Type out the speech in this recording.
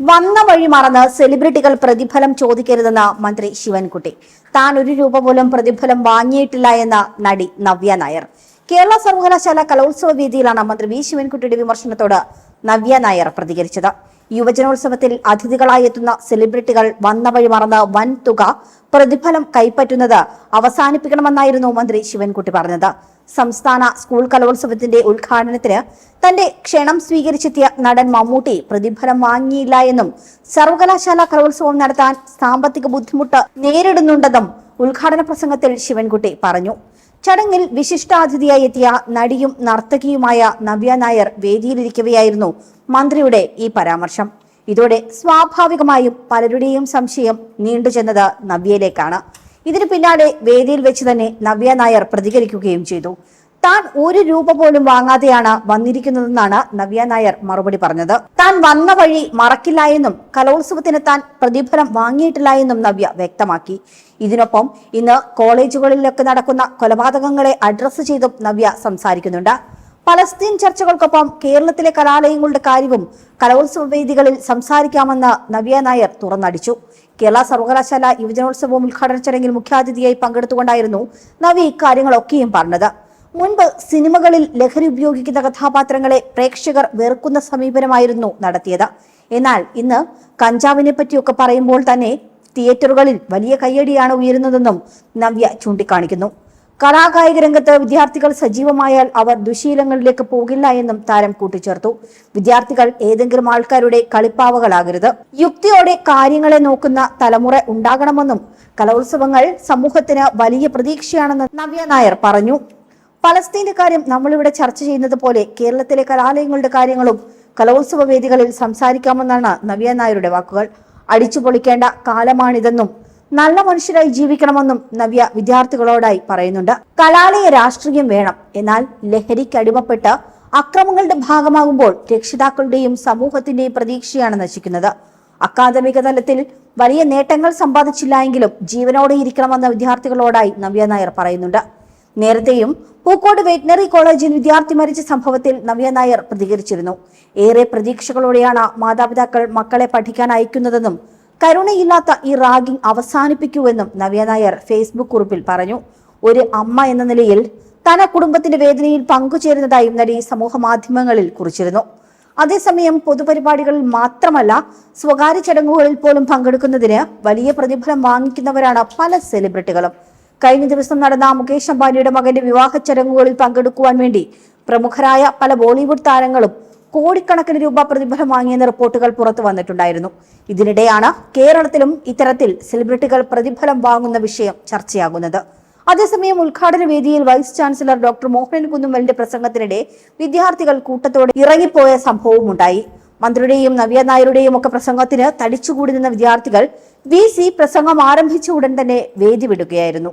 വന്ന വഴി മറന്ന് സെലിബ്രിറ്റികൾ പ്രതിഫലം ചോദിക്കരുതെന്ന് മന്ത്രി ശിവൻകുട്ടി. താൻ ഒരു രൂപ പോലും പ്രതിഫലം വാങ്ങിയിട്ടില്ല എന്ന നടി നവ്യ നായർ. കേരള സർവകലാശാല കലോത്സവ വേദിയിലാണ് മന്ത്രി വി ശിവൻകുട്ടിയുടെ വിമർശനത്തോട് നവ്യ നായർ പ്രതികരിച്ചത്. യുവജനോത്സവത്തിൽ അതിഥികളായി എത്തുന്ന സെലിബ്രിറ്റികൾ വന്ന വഴി മറന്ന വൻ തുക പ്രതിഫലം കൈപ്പറ്റുന്നത് അവസാനിപ്പിക്കണമെന്നായിരുന്നു മന്ത്രി ശിവൻകുട്ടി പറഞ്ഞത്. സംസ്ഥാന സ്കൂൾ കലോത്സവത്തിന്റെ ഉദ്ഘാടനത്തിന് തന്റെ ക്ഷണം സ്വീകരിച്ചെത്തിയ നടൻ മമ്മൂട്ടി പ്രതിഫലം വാങ്ങിയില്ല എന്നും സർവകലാശാല കലോത്സവം നടത്താൻ സാമ്പത്തിക ബുദ്ധിമുട്ട് നേരിടുന്നുണ്ടെന്നും ഉദ്ഘാടന പ്രസംഗത്തിൽ ശിവൻകുട്ടി പറഞ്ഞു. ചടങ്ങിൽ വിശിഷ്ടാതിഥിയായി എത്തിയ നടിയും നർത്തകിയുമായ നവ്യ നായർ വേദിയിലിരിക്കവെയായിരുന്നു മന്ത്രിയുടെ ഈ പരാമർശം. ഇതോടെ സ്വാഭാവികമായും പലരുടെയും സംശയം നീണ്ടുചെന്നത് നവ്യയിലേക്കാണ്. ഇതിനു പിന്നാലെ വേദിയിൽ വെച്ച് തന്നെ നവ്യ നായർ പ്രതികരിക്കുകയും ചെയ്തു. താൻ ഒരു രൂപ പോലും വാങ്ങാതെയാണ് വന്നിരിക്കുന്നതെന്നാണ് നവ്യ നായർ മറുപടി പറഞ്ഞത്. താൻ വന്ന വഴി മറക്കില്ല എന്നും കലോത്സവത്തിന് താൻ പ്രതിഫലം വാങ്ങിയിട്ടില്ല എന്നും നവ്യ വ്യക്തമാക്കി. ഇതിനൊപ്പം ഇന്ന് കോളേജുകളിലൊക്കെ നടക്കുന്ന കൊലപാതകങ്ങളെ അഡ്രസ്സ് ചെയ്തും നവ്യ സംസാരിക്കുന്നുണ്ട്. പലസ്തീൻ ചർച്ചകൾക്കൊപ്പം കേരളത്തിലെ കലാലയങ്ങളുടെ കാര്യവും കലോത്സവ വേദികളിൽ സംസാരിക്കാമെന്ന് നവ്യ നായർ തുറന്നടിച്ചു. കേരള സർവകലാശാല യുവജനോത്സവം ഉദ്ഘാടന ചടങ്ങിൽ മുഖ്യാതിഥിയായി പങ്കെടുത്തുകൊണ്ടായിരുന്നു നവ്യ ഇക്കാര്യങ്ങളൊക്കെയും പറഞ്ഞത്. മുൻപ് സിനിമകളിൽ ലഹരി ഉപയോഗിക്കുന്ന കഥാപാത്രങ്ങളെ പ്രേക്ഷകർ വെറുക്കുന്ന സമീപനമായിരുന്നു നടത്തിയത്. എന്നാൽ ഇന്ന് കഞ്ചാവിനെ പറ്റിയൊക്കെ പറയുമ്പോൾ തന്നെ തിയേറ്ററുകളിൽ വലിയ കയ്യടിയാണ് ഉയരുന്നതെന്നും നവ്യ ചൂണ്ടിക്കാണിക്കുന്നു. കലാകായിക രംഗത്ത് വിദ്യാർത്ഥികൾ സജീവമായാൽ അവർ ദുശീലങ്ങളിലേക്ക് പോകില്ല എന്നും താരം കൂട്ടിച്ചേർത്തു. വിദ്യാർത്ഥികൾ ഏതെങ്കിലും ആൾക്കാരുടെ കളിപ്പാവകളാകരുത്. യുക്തിയോടെ കാര്യങ്ങളെ നോക്കുന്ന തലമുറ ഉണ്ടാകണമെന്നും കലോത്സവങ്ങൾ സമൂഹത്തിന് വലിയ പ്രതീക്ഷയാണെന്ന് നവ്യ നായർ പറഞ്ഞു. പലസ്തീന്റെ കാര്യം നമ്മളിവിടെ ചർച്ച ചെയ്യുന്നത് പോലെ കേരളത്തിലെ കലാലയങ്ങളുടെ കാര്യങ്ങളും കലോത്സവ വേദികളിൽ സംസാരിക്കാമെന്നാണ് നവ്യ നായരുടെ വാക്കുകൾ. അടിച്ചു പൊളിക്കേണ്ട കാലമാണിതെന്നും നല്ല മനുഷ്യരായി ജീവിക്കണമെന്നും നവ്യ വിദ്യാർത്ഥികളോടായി പറയുന്നുണ്ട്. കലാലയ രാഷ്ട്രീയം വേണം എന്നാൽ ലഹരിക്ക് അടിമപ്പെട്ട് അക്രമങ്ങളുടെ ഭാഗമാകുമ്പോൾ രക്ഷിതാക്കളുടെയും സമൂഹത്തിന്റെയും പ്രതീക്ഷയാണ് നശിക്കുന്നത്. അക്കാദമിക തലത്തിൽ വലിയ നേട്ടങ്ങൾ സമ്പാദിച്ചില്ല എങ്കിലും ജീവനോടെ ഇരിക്കണമെന്ന വിദ്യാർത്ഥികളോടായി നവ്യ നായർ പറയുന്നുണ്ട്. നേരത്തെയും പൂക്കോട് വെറ്റിനറി കോളേജിൽ വിദ്യാർത്ഥി മരിച്ച സംഭവത്തിൽ നവ്യ നായർ പ്രതികരിച്ചിരുന്നു. ഏറെ പ്രതീക്ഷകളോടെയാണ് മാതാപിതാക്കൾ മക്കളെ പഠിക്കാൻ അയക്കുന്നതെന്നും കരുണയില്ലാത്ത ഈ റാഗിംഗ് അവസാനിപ്പിക്കൂവെന്നും നവ്യ നായർ ഫേസ്ബുക്ക് കുറിപ്പിൽ പറഞ്ഞു. ഒരു അമ്മ എന്ന നിലയിൽ തന കുടുംബത്തിന്റെ വേദനയിൽ പങ്കുചേരുന്നതായും നടി സമൂഹ മാധ്യമങ്ങളിൽ കുറിച്ചിരുന്നു. അതേസമയം പൊതുപരിപാടികളിൽ മാത്രമല്ല സ്വകാര്യ ചടങ്ങുകളിൽ പോലും പങ്കെടുക്കുന്നതിന് വലിയ പ്രതിഫലം വാങ്ങിക്കുന്നവരാണ് പല സെലിബ്രിറ്റികളും. കഴിഞ്ഞ ദിവസം നടന്ന മുകേഷ് അംബാനിയുടെ മകന്റെ വിവാഹ ചടങ്ങുകളിൽ പങ്കെടുക്കുവാൻ വേണ്ടി പ്രമുഖരായ പല ബോളിവുഡ് താരങ്ങളും കോടിക്കണക്കിന് രൂപ പ്രതിഫലം വാങ്ങിയെന്ന റിപ്പോർട്ടുകൾ പുറത്തു വന്നിട്ടുണ്ടായിരുന്നു. ഇതിനിടെയാണ് കേരളത്തിലും ഇത്തരത്തിൽ സെലിബ്രിറ്റികൾ പ്രതിഫലം വാങ്ങുന്ന വിഷയം ചർച്ചയാകുന്നത്. അതേസമയം ഉദ്ഘാടന വേദിയിൽ വൈസ് ചാൻസലർ ഡോക്ടർ മോഹനൻ കുന്നുമലിന്റെ പ്രസംഗത്തിനിടെ വിദ്യാർത്ഥികൾ കൂട്ടത്തോടെ ഇറങ്ങിപ്പോയ സംഭവവും ഉണ്ടായി മന്ത്രിയുടെയും നവ്യ നായരുടെയും ഒക്കെ പ്രസംഗത്തിന് തടിച്ചുകൂടി നിന്ന വിദ്യാർത്ഥികൾ വി സി പ്രസംഗം ആരംഭിച്ച ഉടൻ തന്നെ വേദി വിടുകയായിരുന്നു.